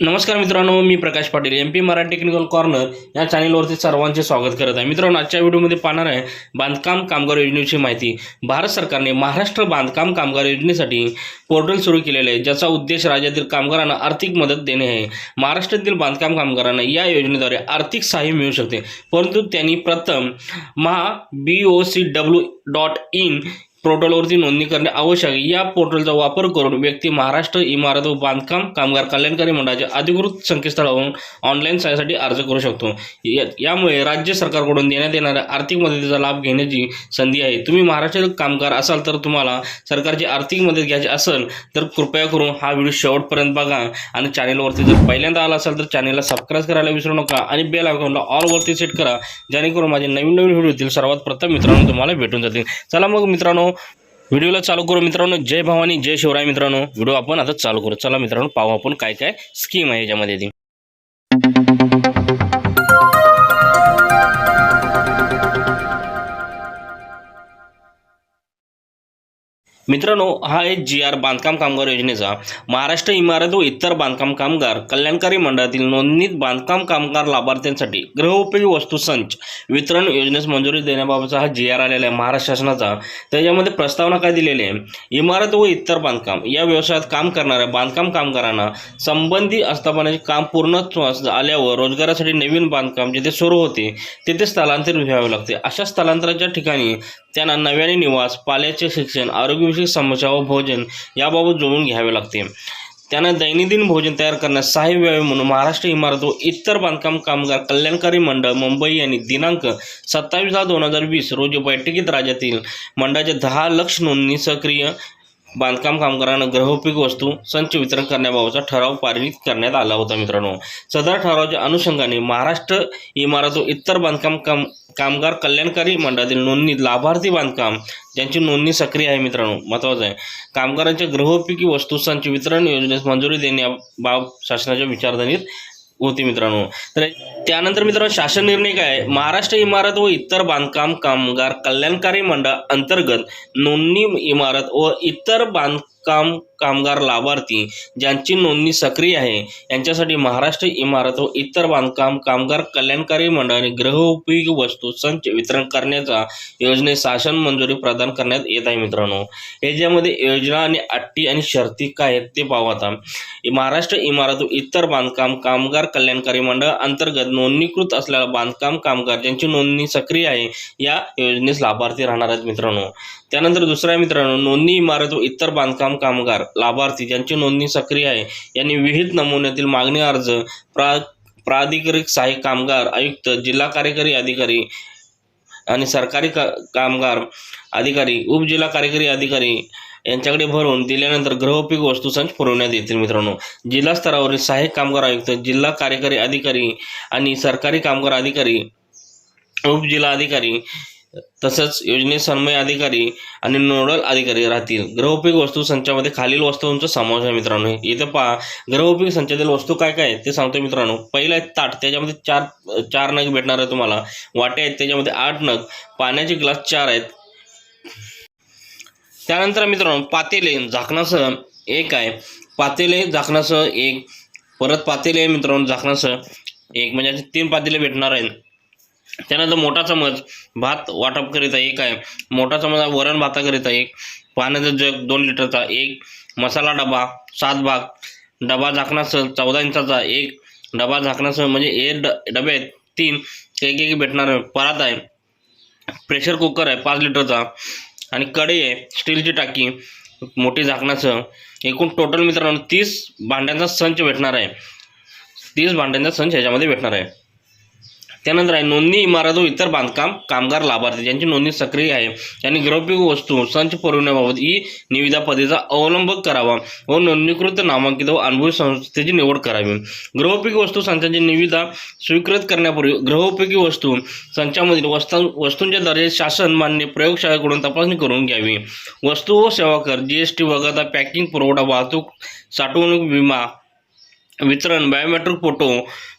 नमस्कार मित्रांनो मी Prakash Patil M P Marathi technical corner या चॅनलवरती सर्वांचे स्वागत करत आहे. मित्रांनो आजच्या व्हिडिओमध्ये पाहणार आहे बांधकाम कामगार योजनेची माहिती. भारत सरकारने महाराष्ट्र बांधकाम कामगार योजनेसाठी पोर्टल सुरू केलेले आहे ज्याचा उद्देश राज्यातील कामगारांना आर्थिक मदत देणे आहे. महाराष्ट्रातील बांधकाम कामगारांना या योजनेद्वारे आर्थिक सहाय्य मिळू शकते. परंतु त्यांनी प्रथम Maha B O C W dot in पोर्टलवरती नोंदणी करणे आवश्यक आहे. या पोर्टलचा वापर करून व्यक्ती महाराष्ट्र इमारत व बांधकाम कामगार कल्याणकारी मंडळाच्या अधिकृत संकेतस्थळावरून ऑनलाईन सहाय्यासाठी अर्ज करू शकतो. या- यामुळे राज्य सरकारकडून देण्यात येणाऱ्या आर्थिक मदतीचा लाभ घेण्याची संधी आहे. तुम्ही महाराष्ट्रातील कामगार असाल तर तुम्हाला सरकारची आर्थिक मदत घ्यायची असेल तर कृपया करून हा व्हिडिओ शेवटपर्यंत बघा आणि चॅनेलवरती जर पहिल्यांदा आला असाल तर चॅनेलला सबस्क्राईब करायला विसरू नका आणि बेल आयकॉनला ऑलवरती सेट करा. जेणेकरून माझे नवीन नवीन व्हिडिओ येतील सर्वात प्रथम मित्रांनो तुम्हाला भेटून जातील. चला मग मित्रांनो व्हिडिओला चालू करू मित्रांनो. जय भवानी जय शिवराय मित्रांनो. व्हिडिओ आपण आता चालू करू. चला मित्रांनो पाहू आपण काय काय स्कीम आहे याच्यामध्ये ती. मित्रांनो हा आहे जी आर बांधकाम कामगार योजनेचा महाराष्ट्र इमारत व इतर बांधकाम कामगार कल्याणकारी मंडळातील नोंदणीत बांधकाम कामगार लाभार्थ्यांसाठी गृहोपयोगी वस्तू संच वितरण योजनेस मंजुरी देण्याबाबतचा हा जी आर आलेला आहे महाराष्ट्र शासनाचा. त्याच्यामध्ये प्रस्तावना काय दिलेली आहे? इमारत व इतर बांधकाम या व्यवसायात काम करणाऱ्या बांधकाम कामगारांना संबंधी आस्थापनाचे काम पूर्ण आल्यावर रोजगारासाठी नवीन बांधकाम जिथे सुरू होते तिथे स्थलांतरित व्हावे लागते. अशा स्थलांतराच्या ठिकाणी त्यांना नव्याने निवास पाल्याचे शिक्षण आरोग्यविषयक समस्या व भोजन याबाबत जोडून घ्यावे लागते. त्यांना दैनंदिन भोजन तयार करण्यास सहाय्य व्हावे म्हणून महाराष्ट्र इमारत व इतर बांधकाम कामगार कल्याणकारी मंडळ मुंबई यांनी दिनांक सत्तावीस दहा दोन हजार वीस रोजी बैठकीत राज्यातील मंडळाच्या दहा लक्ष नोंदणी सक्रिय बांधकाम कामगारांना गृहोपयोगी वस्तू संच वितरण करण्याबाबतचा ठराव पारित करण्यात आला होता मित्रांनो. सदर ठरावाच्या अनुषंगाने महाराष्ट्र इमारत व इतर बांधकाम काम कामगार कल्याणकारी मंडळातील नोंदणी लाभार्थी बांधकाम ज्यांची नोंदणी सक्रिय आहे मित्रांनो महत्त्वाचं आहे. कामगारांच्या ग्रहोपयोगी वस्तू संच वितरण योजनेस मंजुरी देण्याबाब शासनाच्या विचारधणीत होती मित्रांनो. तर त्यानंतर मित्रांनो शासन निर्णय काय? महाराष्ट्र इमारत व इतर बांधकाम कामगार कल्याणकारी मंडळ अंतर्गत नोंदणी इमारत व इतर बांध काम कामगार लाभार्थी ज्यांची नोंदणी सक्रिय आहे यांच्यासाठी महाराष्ट्र इमारत व इतर बांधकाम कामगार कल्याणकारी मंडळाने गृहउपयोगी वस्तू संच वितरण करण्याचा योजनेत शासन मंजुरी प्रदान करण्यात येत आहे मित्रांनो. याच्यामध्ये योजना आणि अट्टी आणि शर्ती काय आहेत ते पाहू आता. महाराष्ट्र इमारत व इतर बांधकाम कामगार कल्याणकारी मंडळ अंतर्गत नोंदणीकृत असलेला बांधकाम कामगार ज्यांची नोंदणी सक्रिय आहे या योजनेस लाभार्थी राहणार आहेत मित्रांनो. त्यानंतर दुसरा आहे मित्रांनो नोंदणी इमारत व इतर बांधकाम कामगार लाभार्थी ज्यांची नोंदणी सक्रिय आहे यांनी विहित नमुन्यातील मागणी अर्ज प्रा प्राधिकारिक सहाय्यक कामगार आयुक्त जिल्हा कार्यकारी अधिकारी आणि सरकारी का कामगार अधिकारी उपजिल्हा कार्यकारी अधिकारी यांच्याकडे भरून दिल्यानंतर गृहोपयोगी वस्तूसंच पुरवण्यात येतील मित्रांनो. जिल्हा स्तरावरील सहाय्यक कामगार आयुक्त जिल्हा कार्यकारी अधिकारी आणि सरकारी कामगार अधिकारी उपजिल्हा अधिकारी तसंच योजनेसन्मय अधिकारी आणि नोडल अधिकारी राहतील. ग्रहोपयोग वस्तू संचामध्ये खालील वस्तूंचा समावेश आहे मित्रांनो. इथं पहा. ग्रहोपयोग संचातील वस्तू काय काय आहेत ते सांगतो मित्रांनो. पहिलं आहे ताट. त्याच्यामध्ये चार चार नग भेटणार आहे तुम्हाला. वाटे आहेत त्याच्यामध्ये आठ नग. पाण्याचे ग्लास चार आहेत. त्यानंतर मित्रांनो पातेले झाकणासह एक आहे. पातेले झाकणासह एक. परत पातेले मित्रांनो झाकणासह एक. म्हणजे असे तीन पातेले भेटणार आहेत. त्यानंतर मोठा चमच भात वाटपकरिता एक आहे. मोठा चमच वरण भाताकरिता एक. पाण्याचा जग दोन लिटरचा एक. मसाला डबा सात भाग. डबा झाकणासह चौदा इंचाचा एक. डबा झाकणासह म्हणजे एक ड डबे आहेत तीन. एक एक भेटणार परात आहे. प्रेशर कुकर आहे पाच लिटरचा. आणि कढई आहे स्टीलची टाकी. मोठी झाकणासह. एकूण टोटल मित्रांनो तीस भांड्यांचा संच भेटणार आहे. तीस भांड्यांचा संच ह्याच्यामध्ये भेटणार आहे. त्यानंतर आहे नोंदणी इमारत व इतर बांधकाम कामगार लाभार्थी ज्यांची नोंदणी सक्रिय आहे त्यांनी गृहोपयोगी वस्तू संच पुरवण्याबाबत ई निविदा पद्धतीचा अवलंब करावा व नोंदणीकृत नामांकित व अनुभवी संस्थेची निवड करावी. गृहोपयोगी वस्तू संचाची निविदा स्वीकृत करण्यापूर्वी गृहोपयोगी वस्तू संचामधील वस्तू वस्तूंच्या दर्जे शासन मान्य प्रयोगशाळेकडून तपासणी करून घ्यावी. वस्तू व सेवा कर जी एस टी वगळता पॅकिंग पुरवठा वाहतूक साठवणूक विमा वितरण बायोमेट्रिक फोटो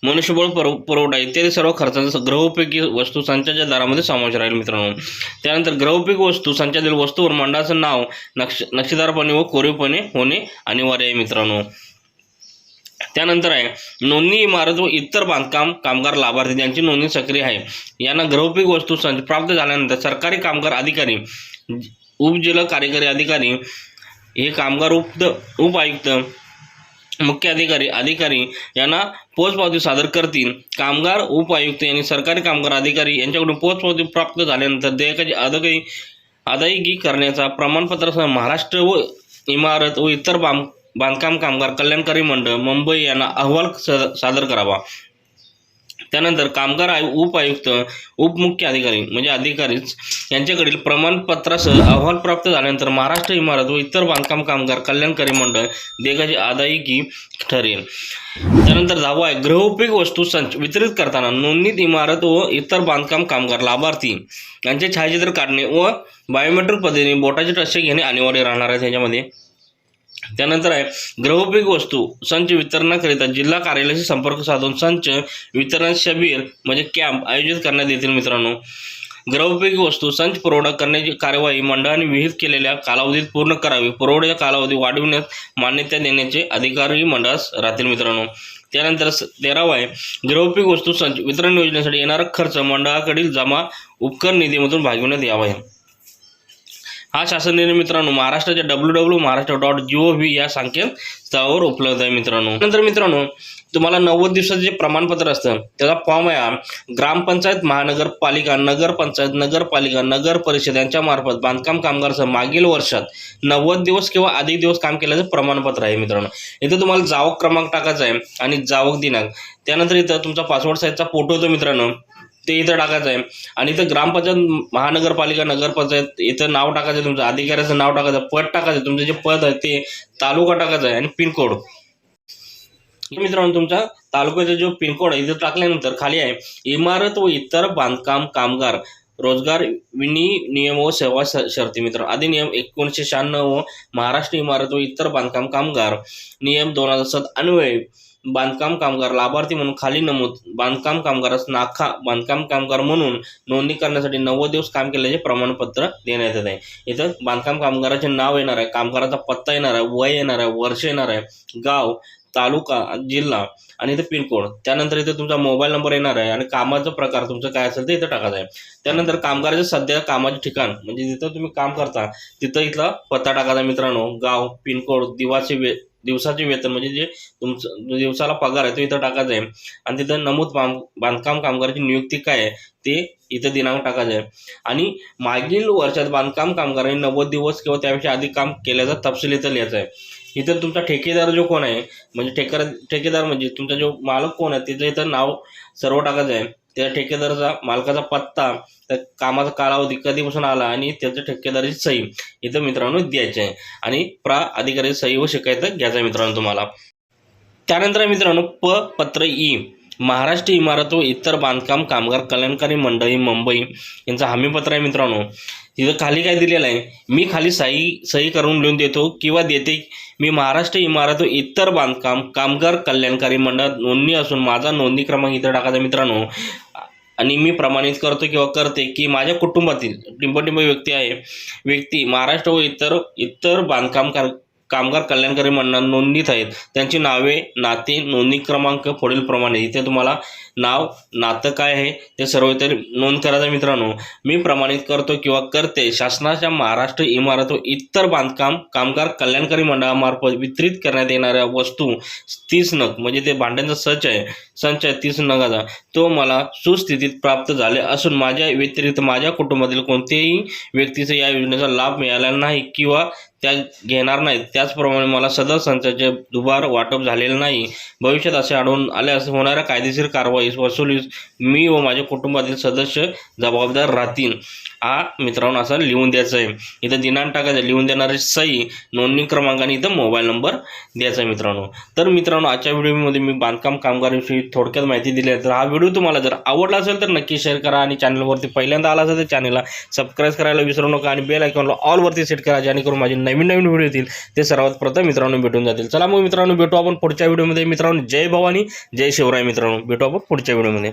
मनुष्यबळ पुरव पुरवठा इत्यादी सर्व खर्चांचा ग्रहोपयोगी वस्तू संचाच्या दरामध्ये समावेश राहील मित्रांनो. त्यानंतर ग्रहोपयोगी वस्तू संचातील वस्तूवर मंडळाचं नाव नक्ष नक्षीदारपणे व कोरीवपणे होणे अनिवार्य आहे मित्रांनो. त्यानंतर आहे नोंदणी इमारत व इतर बांधकाम कामगार लाभार्थी ज्यांची नोंदणी सक्रिय आहे यांना ग्रहोपयोगी वस्तू संच प्राप्त झाल्यानंतर सरकारी कामगार अधिकारी उपजिल्हा कार्यकारी अधिकारी हे कामगार उप उप आयुक्त मुख्य अधिकारी अधिकारी यांना पोचपावती सादर करतील. कामगार उपायुक्त यांनी सरकारी कामगार अधिकारी यांच्याकडून पोचपावती प्राप्त झाल्यानंतर देयकाची अदायगी अदायगी करण्याचा प्रमाणपत्रासह महाराष्ट्र व इमारत व इतर बांध बांधकाम कामगार कल्याणकारी मंडळ मुंबई यांना अहवाल सादर करावा. त्यानंतर कामगार आयु उप आयुक्त उपमुख्य अधिकारी म्हणजे अधिकारीच यांच्याकडील प्रमाणपत्रासह अहवाल प्राप्त झाल्यानंतर महाराष्ट्र इमारत व इतर बांधकाम कामगार कल्याणकारी मंडळ देगाची अदायगी ठरेल. त्यानंतर दहावा आहे गृहउपयोग वस्तू संच वितरित करताना नोंदणीत इमारत व इतर बांधकाम कामगार लाभार्थी यांचे छायाचित्र काढणे व बायोमेट्रिक पद्धतीने बोटाचे टस्य घेणे अनिवार्य राहणार आहे. त्याच्यामध्ये त्यानंतर आहे गृहोपयोगी वस्तू संच वितरणाकरिता जिल्हा कार्यालयाशी संपर्क साधून संच वितरण शिबिर म्हणजे कॅम्प आयोजित करण्यात येतील मित्रांनो. ग्रहोपयोगी वस्तू संच पुरवठा करण्याची कार्यवाही मंडळाने विहित केलेल्या कालावधीत पूर्ण करावी. पुरवठ्याचा कालावधी वाढविण्यास मान्यता देण्याचे अधिकारही मंडळास राहतील मित्रांनो. त्यानंतर स- तेरावा आहे गृहोपयोगी वस्तू संच वितरण योजनेसाठी येणारा खर्च मंडळाकडील जमा उपकर निधीमधून भागविण्यात यावा. आहे हा शासन निर्णय मित्रांनो महाराष्ट्राच्या W W Maharashtra dot G O V या संकेतस्थळावर उपलब्ध आहे मित्रांनो. नंतर मित्रांनो तुम्हाला नव्वद दिवसाचं जे प्रमाणपत्र असतं त्याचा फॉर्म आहे ग्रामपंचायत महानगरपालिका नगरपंचायत नगरपालिका नगर परिषद यांच्या मार्फत बांधकाम कामगारसह मागील वर्षात नव्वद दिवस किंवा अधिक दिवस काम केल्याचं प्रमाणपत्र आहे मित्रांनो. इथं तुम्हाला जावक क्रमांक टाकायचा आहे आणि जावक दिनांक. त्यानंतर इथं तुमचा पासपोर्ट साईजचा फोटो होतो मित्रांनो. ते इथं टाकायचं आहे आणि इथं ग्रामपंचायत महानगरपालिका नगरपंचायत इथं नाव टाकायचं तुमचं अधिकाऱ्याचं नाव टाकायचं पद टाकायचं तुमचं जे पद आहे ते तालुका टाकायचा आहे आणि पिनकोड मित्रांनो तुमचा तालुक्याचा जो पिनकोड आहे इथं टाकल्यानंतर खाली आहे इमारत व इतर बांधकाम कामगार रोजगार विनी नियम व सेवा शर्ती मित्र अधिनियम एकोणीसशे शहाण्णव व महाराष्ट्र इमारत व इतर बांधकाम कामगार नियम दोन हजार सात अन्वये बांधकाम कामगार लाभार्थी म्हणून खाली नमूद बांधकाम कामगारास नाखा बांधकाम कामगार म्हणून नोंदणी करण्यासाठी नव्वद दिवस काम केल्याचे प्रमाणपत्र देण्यात येत आहे. इथं बांधकाम कामगाराचे नाव येणार आहे कामगाराचा पत्ता येणार आहे वय येणार आहे वर्ष येणार आहे गाव तालुका जिल्हा आणि इथं पिनकोड. त्यानंतर इथं तुमचा मोबाईल नंबर येणार आहे आणि कामाचा प्रकार तुमचं काय असेल ते इथं टाकायचं आहे. त्यानंतर कामगाराचे सध्या कामाचे ठिकाण म्हणजे जिथं तुम्ही काम करता तिथं इथला पत्ता टाकायचा मित्रांनो. गाव पिनकोड दिवाचे वे दिवसाचे वेतन म्हणजे जे तुमचं दिवसाला पगार आहे तो इथं टाकायचा आहे. आणि तिथं नमूद बांधकाम कामगाराची नियुक्ती काय आहे ते इथं दिनांक टाकायचं आहे. आणि मागील वर्षात बांधकाम कामगारांनी नव्वद दिवस किंवा त्यापेक्षा अधिक काम केल्याचा तपशील इथं लिहायचा आहे. इथं तुमचा ठेकेदार जो कोण आहे म्हणजे ठेकर ठेकेदार म्हणजे तुमचा जो मालक कोण आहे तिथं इथं नाव सर्व टाकायचं आहे. त्या ठेकेदाराचा मालकाचा पत्ता त्या कामाचा कालावधी कधीपासून आला आणि त्याचं ठेकेदाराची सही इथं मित्रांनो द्यायची आहे. आणि प्रा अधिकारी सही व शिकायचं घ्यायचं मित्रांनो तुम्हाला. त्यानंतर मित्रांनो प पत्र ई. महाराष्ट्र इमारत व इतर बांधकाम कामगार कल्याणकारी मंडळी मुंबई यांचं हमीपत्र आहे मित्रांनो. तिथं खाली काय दिलेलं आहे? मी खाली सही सही करून लिहून देतो किंवा देते. मी महाराष्ट्र इमारत व इतर बांधकाम कामगार कल्याणकारी मंडळात नोंदणी असून माझा नोंदणी क्रमांक इथं टाकायचा मित्रांनो. आणि मी प्रमाणित करतो किंवा करते की माझ्या कुटुंबातील टिंबटिंब व्यक्ती आहे व्यक्ती महाराष्ट्र व इतर इतर बांधकाम कार- कामगार कल्याणकारी मंडळात नोंदणीत आहेत. त्यांची नावे नाते नोंदणी क्रमांक पुढील प्रमाणे. इथे तुम्हाला नाव नातं काय आहे ते सर्व इतर नोंद करायचं मित्रांनो. मी प्रमाणित करतो किंवा करते शासनाच्या महाराष्ट्र इमारत व इतर बांधकाम कामगार कल्याणकारी मंडळामार्फत वितरित करण्यात येणाऱ्या वस्तू तीस नग म्हणजे ते भांड्यांचा सच आहे संच आहे तीस नगाचा. तो मला सुस्थितीत प्राप्त झाले असून माझ्या व्यतिरिक्त माझ्या कुटुंबातील कोणत्याही व्यक्तीचा या योजनेचा लाभ मिळाला नाही किंवा त्या घेणार नाहीत. त्याचप्रमाणे मला सदर संचाचे दुबार वाटप झालेले नाही. भविष्यात असे आढळून आल्यास होणाऱ्या कायदेशीर कारवाईस वसुलीस मी व माझ्या कुटुंबातील सदस्य जबाबदार राहतील. हा मित्रांनो असं लिहून द्यायचं आहे. इथं दिनांक टाकायचं लिहून देणारी सही नोंदणी क्रमांक आणि इथं मोबाईल नंबर द्यायचा आहे मित्रांनो. तर मित्रांनो आजच्या व्हिडिओमध्ये मी बांधकाम कामगाराविषयी थोडक्यात माहिती दिली आहे. तर हा व्हिडिओ तुम्हाला जर आवडला असेल तर नक्की शेअर करा आणि चॅनलवरती पहिल्यांदा आला असेल तर चॅनलला सबस्क्राईब करायला विसरू नका आणि बेल आयकॉनला ऑलवरती सेट करा जेणेकरून माझे नवीन नवीन व्हिडिओ येतील. ते सर्वात प्रथम मित्रांनो भेटून जातील. चला मग मित्रांनो भेटू आपण पुढच्या व्हिडिओमध्ये. मित्रांनो जय भवानी जय शिवराय मित्रांनो. भेटू आपण पुढच्या व्हिडिओमध्ये.